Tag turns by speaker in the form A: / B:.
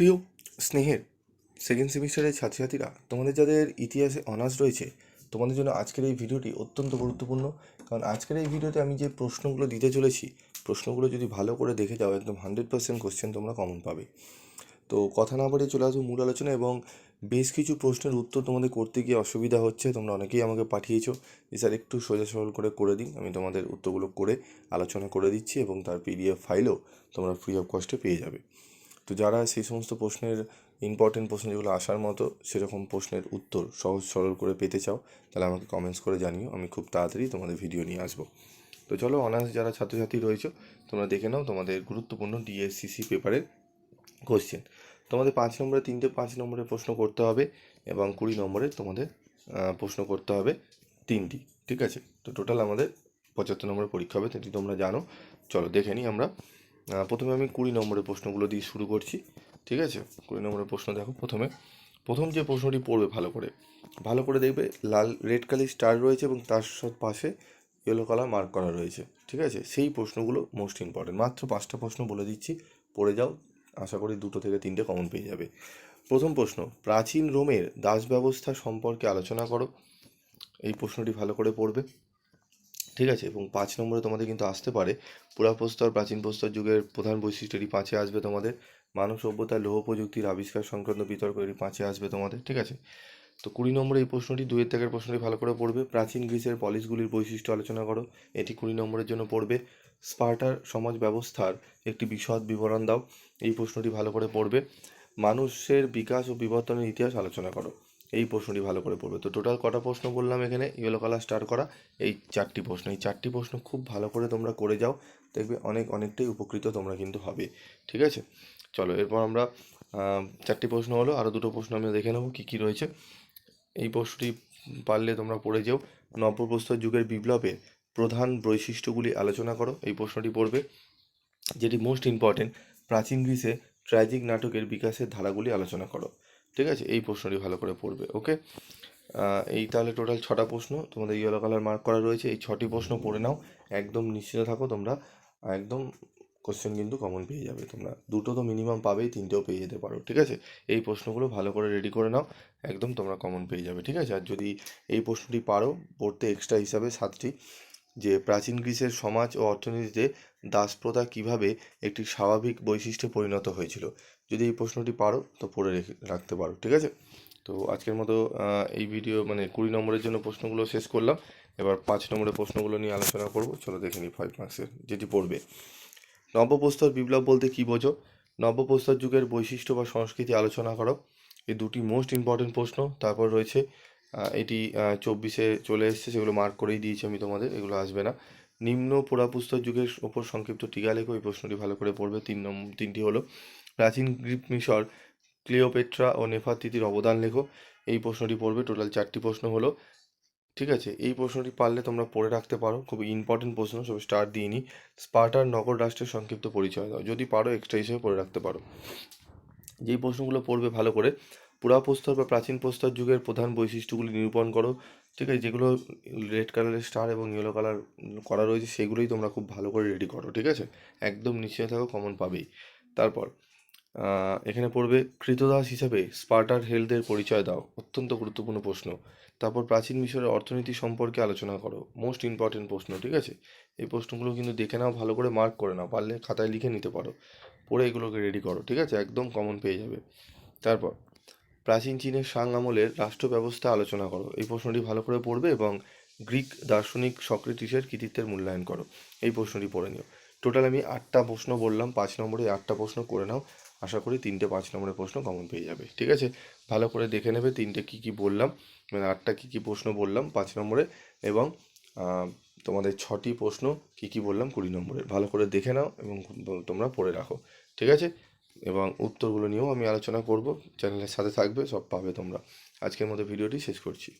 A: প্রিয় স্নেহের সেকেন্ড সেমিস্টারের ছাত্রছাত্রীরা, তোমাদের যাদের ইতিহাসে অনার্স রয়েছে, তোমাদের জন্য আজকের এই ভিডিওটি অত্যন্ত গুরুত্বপূর্ণ। কারণ আজকের এই ভিডিওতে আমি যে প্রশ্নগুলো দিতে চলেছি, প্রশ্নগুলো যদি ভালো করে দেখে যাও, একদম হান্ড্রেড পার্সেন্ট কোশ্চেন তোমরা কমন পাবে। তো কথা না বাড়িয়ে চলে আসব মূল আলোচনা এবং বেশ কিছু প্রশ্নের উত্তর তোমাদের করতে গিয়ে অসুবিধা হচ্ছে, তোমরা অনেকেই আমাকে পাঠিয়েছো। যে স্যার একটু সোজা সরল করে করে দিন আমি তোমাদের উত্তরগুলো করে আলোচনা করে দিচ্ছি এবং তার পিডিএফ ফাইলও তোমরা ফ্রি অফ কস্টে পেয়ে যাবে। তো যারা সেই সমস্ত প্রশ্নের ইম্পর্টেন্ট প্রশ্ন যেগুলো আসার মতো সেরকম প্রশ্নের উত্তর সহজ সরল করে পেতে চাও, তাহলে আমাকে কমেন্টস করে জানিও। আমি খুব তাড়াতাড়ি তোমাদের ভিডিও নিয়ে আসব। তো চলো অনার্স যারা ছাত্রছাত্রী রয়েছে, তোমরা দেখে নাও তোমাদের গুরুত্বপূর্ণ ডিএসসিসি পেপারের কোশ্চেন তোমাদের পাঁচ নম্বরে, তিনটে পাঁচ নম্বরে প্রশ্ন করতে হবে এবং কুড়ি নম্বরে তোমাদের প্রশ্ন করতে হবে তিনটি, ঠিক আছে? তো টোটাল আমাদের পঁচাত্তর নম্বরের পরীক্ষা হবে সেটি তোমরা জানো। চলো, দেখে নিই আমরা। প্রথমে আমি কুড়ি নম্বরের প্রশ্নগুলো দিয়ে শুরু করছি, ঠিক আছে? কুড়ি নম্বরের প্রশ্ন দেখো প্রথমে। প্রথম যে প্রশ্নটি পড়বে ভালো করে ভালো করে দেখবে লাল, রেড কালি স্টার রয়েছে এবং তার পাশে ইয়েলো কালার মার্ক করা রয়েছে, ঠিক আছে? সেই প্রশ্নগুলো মোস্ট ইম্পর্টেন্ট মাত্র পাঁচটা প্রশ্ন বলে দিচ্ছি, পড়ে যাও, আশা করি দুটো থেকে তিনটে কমন পেয়ে যাবে। প্রথম প্রশ্ন, প্রাচীন রোমের দাস ব্যবস্থা সম্পর্কে আলোচনা করো। এই প্রশ্নটি ভালো করে পড়বে। ঠিক আছে, এবং পাঁচ নম্বরে তোমাদের কিন্তু আসতে পারে। পুরাপ্রস্তর প্রাচীন প্রস্তর যুগের প্রধান বৈশিষ্ট্যটি পাঁচে আসবে তোমাদের। মানব সভ্যতার লৌহ প্রযুক্তির আবিষ্কার সংক্রান্ত বিতর্ক এটি পাঁচে আসবে তোমাদের, ঠিক আছে? তো কুড়ি নম্বরে এই প্রশ্নটি দুয়ের দাগের প্রশ্নটি ভালো করে পড়বে। প্রাচীন গ্রিসের পলিশগুলির বৈশিষ্ট্য আলোচনা করো। এটি কুড়ি নম্বরের জন্য পড়বে। স্পার্টার সমাজ ব্যবস্থার একটি বিশদ বিবরণ দাও। এই প্রশ্নটি ভালো করে পড়বে। মানুষের বিকাশ ও বিবর্তনের ইতিহাস আলোচনা করো। এই প্রশ্নটি ভালো করে পড়বে। তো টোটাল কটা প্রশ্ন বললাম এখানে? ইয়েলো কালার স্টার করা, এই চারটি প্রশ্ন। এই চারটি প্রশ্ন খুব ভালো করে তোমরা করে যাও, দেখবে অনেক অনেকটাই উপকৃত তোমরা কিন্তু হবে। ঠিক আছে? চলো, এরপর আমরা চারটি প্রশ্ন হলো আরও দুটো প্রশ্ন আমি দেখে নেব কী কী রয়েছে। এই প্রশ্নটি পারলে তোমরা পড়ে যাও। নবপ্রস্তর যুগের বিপ্লবের প্রধান বৈশিষ্ট্যগুলি আলোচনা করো, এই প্রশ্নটি পড়বে, যেটি মোস্ট ইম্পর্টেন্ট প্রাচীন গ্রিসে ট্র্যাজিক নাটকের বিকাশের ধারাগুলি আলোচনা করো। ঠিক আছে? এই প্রশ্নটি ভালো করে পড়বে ওকে এই তাহলে টোটাল ছটা প্রশ্ন, তোমাদের ইয়েলো কালার মার্ক করা রয়েছে, এই ছটি প্রশ্ন পড়ে নাও, একদম নিশ্চিত থাকো তোমরা, একদম কোশ্চেন কিন্তু কমন পেয়ে যাবে তোমরা। দুটো তো মিনিমাম পাবেই, তিনটেও পেয়ে যেতে পারো, ঠিক আছে? এই প্রশ্নগুলো ভালো করে রেডি করে নাও, একদম তোমরা কমন পেয়ে যাবে, ঠিক আছে? আর যদি এই প্রশ্নটি পারো, পড়তে এক্সট্রা হিসাবে সাতটি যে প্রাচীন গ্রিসের সমাজ ও অর্থনীতিতে দাসপ্রথা কীভাবে একটি স্বাভাবিক বৈশিষ্ট্যে পরিণত হয়েছিল? যদি এই প্রশ্নটি পারো, তো পড়ে রেখে, রাখতে পারো, ঠিক আছে? তো আজকের মতো এই ভিডিও মানে কুড়ি নম্বরের জন্য প্রশ্নগুলো শেষ করলাম। এবার পাঁচ নম্বরের প্রশ্নগুলো নিয়ে আলোচনা করব। চলো দেখে নিই ফাইভ মার্কসের যেটি পড়বে। নবপ্রস্তর বিপ্লব বলতে কী বোঝো? নবপ্রস্তর যুগের বৈশিষ্ট্য বা সংস্কৃতি আলোচনা করো। এই দুটি মোস্ট ইম্পর্টেন্ট প্রশ্ন। তারপর রয়েছে এটি চব্বিশে চলে এসেছে, সেগুলো মার্ক করেই দিয়েছি আমি তোমাদের, এগুলো আসবে না। নিম্ন পুরাপুস্তর যুগের ওপর সংক্ষিপ্ত টিকা লেখো, এই প্রশ্নটি ভালো করে পড়বে। তিন নম্বর তিনটি হলো, প্রাচীন গ্রিক মিশর, ক্লিওপেট্রা ও নেফারতিতির অবদান লেখো, এই প্রশ্নটি পড়বে। টোটাল চারটি প্রশ্ন হলো, ঠিক আছে, এই প্রশ্নটি পারলে তোমরা পড়ে রাখতে পারো, খুব ইম্পর্টেন্ট প্রশ্ন, সব স্টার দিয়ে নিই স্পার্টার নগর রাষ্ট্রের সংক্ষিপ্ত পরিচয় দাও, যদি পারো এক্সট্রা হিসেবে পড়ে রাখতে পারো। যেই প্রশ্নগুলো পড়বে ভালো করে পুরাপ্রস্তর বা প্রাচীন প্রস্তর যুগের প্রধান বৈশিষ্ট্যগুলি নিরূপণ করো। ঠিক আছে? যেগুলো রেড কালারের স্টার এবং ইয়েলো কালার করা রয়েছে, সেগুলোই তোমরা খুব ভালো করে রেডি করো, ঠিক আছে? একদম নিশ্চয় থাকো কমন পাবেই। তারপর এখানে পড়বে, কৃতদাস হিসাবে স্পার্টার হেলথের পরিচয় দাও। অত্যন্ত গুরুত্বপূর্ণ প্রশ্ন। তারপর, প্রাচীন মিশরের অর্থনীতি সম্পর্কে আলোচনা করো। মোস্ট ইম্পর্টেন্ট প্রশ্ন, ঠিক আছে? এই প্রশ্নগুলো কিন্তু দেখে নাও, ভালো করে মার্ক করে নাও, পারলে খাতায় লিখে নিতে পারো। পড়ে এগুলোকে রেডি করো, ঠিক আছে? একদম কমন পেয়ে যাবে। তারপর প্রাচীন চীনের সাং আমলের রাষ্ট্র ব্যবস্থা আলোচনা করো। এই প্রশ্নটি ভালো করে পড়বে এবং গ্রিক দার্শনিক সক্রেটিসের কৃতিত্বের মূল্যায়ন করো। এই প্রশ্নটি পড়ে নিও। টোটাল আমি আটটা প্রশ্ন বললাম, পাঁচ নম্বরে আটটা প্রশ্ন করে নাও। আশা করি তিনটে পাঁচ নম্বরের প্রশ্ন কমন পেয়ে যাবে। ঠিক আছে? ভালো করে দেখে নেবে তিনটে কী কী বললাম মানে আটটা কী কী প্রশ্ন বললাম পাঁচ নম্বরে এবং তোমাদের ছটি প্রশ্ন কী কী বললাম কুড়ি নম্বরের ভালো করে দেখে নাও এবং তোমরা পড়ে রাখো। ঠিক আছে? এবং উত্তরগুলো নিয়েও আমি আলোচনা করব। চ্যানেলের সাথে থাকবে, সব পাবে তোমরা। আজকের মতো ভিডিওটি শেষ করছি।